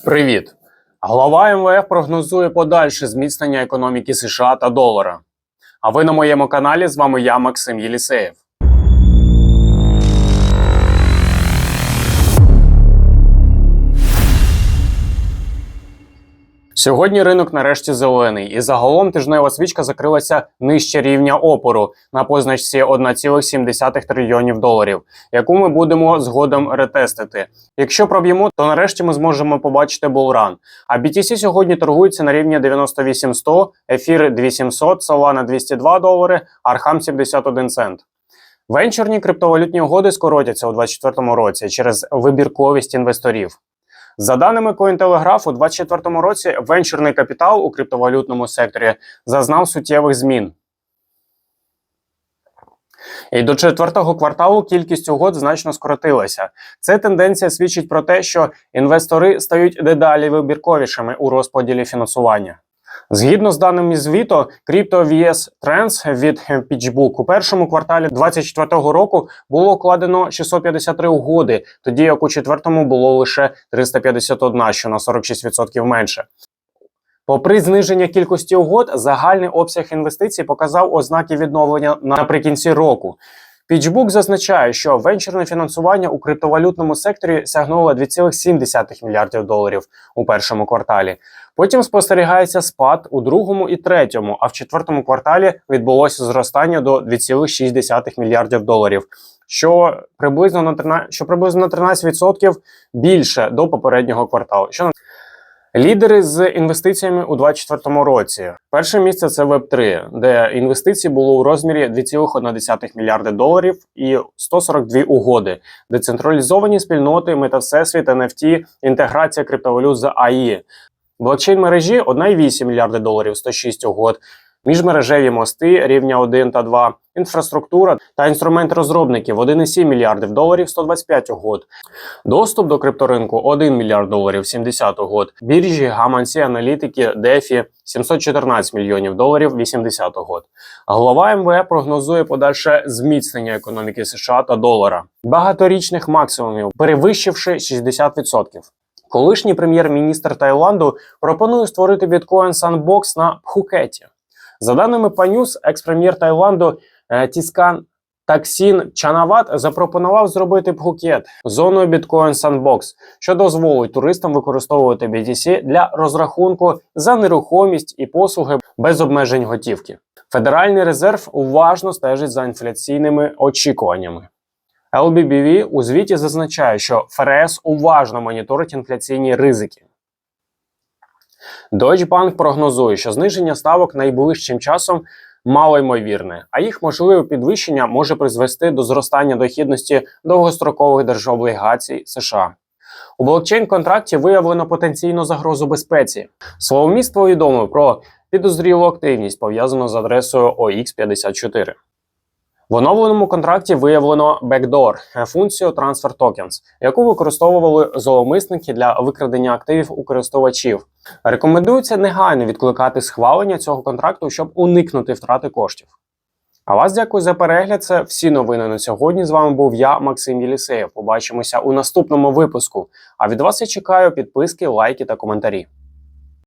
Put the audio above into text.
Привіт! Глава МВФ прогнозує подальше зміцнення економіки США та долара. А ви на моєму каналі з вами я, Максим Єлісеєв. Сьогодні ринок нарешті зелений, і загалом тижнева свічка закрилася нижче рівня опору на позначці 1,7 трильйонів доларів, яку ми будемо згодом ретестити. Якщо проб'ємо, то нарешті ми зможемо побачити булран. А BTC сьогодні торгується на рівні 98100, ефір 2700, Solana 202 долари, Архам 71 цент. Венчурні криптовалютні угоди скоротяться у 2024 році через вибірковість інвесторів. За даними Cointelegraph, у 2024 році венчурний капітал у криптовалютному секторі зазнав суттєвих змін. І до четвертого кварталу кількість угод значно скоротилася. Це тенденція свідчить про те, що інвестори стають дедалі вибірковішими у розподілі фінансування. Згідно з даними звіту, CryptoVS Trends від PitchBook у першому кварталі 2024 року було укладено 653 угоди, тоді як у четвертому було лише 351, що на 46% менше. Попри зниження кількості угод, загальний обсяг інвестицій показав ознаки відновлення наприкінці року. PitchBook зазначає, що венчурне фінансування у криптовалютному секторі сягнуло 2,7 мільярдів доларів у першому кварталі. Потім спостерігається спад у другому і третьому, а в четвертому кварталі відбулося зростання до 2,6 мільярдів доларів, що приблизно на 13, що приблизно на 13% більше до попереднього кварталу. Що на- Лідери з інвестиціями у 2024 році. Перше місце це Web3, де інвестиції було у розмірі 2,1 мільярди доларів і 142 угоди, децентралізовані спільноти, метавсесвіт, NFT, інтеграція криптовалют з АІ. Блокчейн мережі 1,8 мільярди доларів, 106 угод. Міжмережеві мости рівня 1 та 2, інфраструктура та інструмент розробників 1,7 мільярдів доларів 125 угод. Доступ до крипторинку 1 мільярд доларів 70 угод. Біржі, гаманці, аналітики, дефі 714 мільйонів доларів 80 угод. Глава МВФ прогнозує подальше зміцнення економіки США та долара, багаторічних максимумів, перевищивши 60%. Колишній прем'єр-міністр Таїланду пропонує створити біткоін Sandbox на Пхукеті. За даними Панюс, екс-прем'єр Таїланду Тіскан Таксін Чанават запропонував зробити Пхукет зоною біткоін Sandbox, що дозволить туристам використовувати BTC для розрахунку за нерухомість і послуги без обмежень готівки. Федеральний резерв уважно стежить за інфляційними очікуваннями. LBBV у звіті зазначає, що ФРС уважно моніторить інфляційні ризики. Deutsche Bank прогнозує, що зниження ставок найближчим часом малоймовірне, а їх можливе підвищення може призвести до зростання дохідності довгострокових держоблігацій США. У блокчейн-контракті виявлено потенційну загрозу безпеці. Словоміст повідомив про підозрілу активність, пов'язану з адресою OX54. В оновленому контракті виявлено backdoor – функцію Transfer Tokens, яку використовували зловмисники для викрадення активів у користувачів. Рекомендується негайно відкликати схвалення цього контракту, щоб уникнути втрати коштів. А вас дякую за перегляд. Це всі новини на сьогодні. З вами був я, Максим Єлісеєв. Побачимося у наступному випуску. А від вас я чекаю підписки, лайки та коментарі.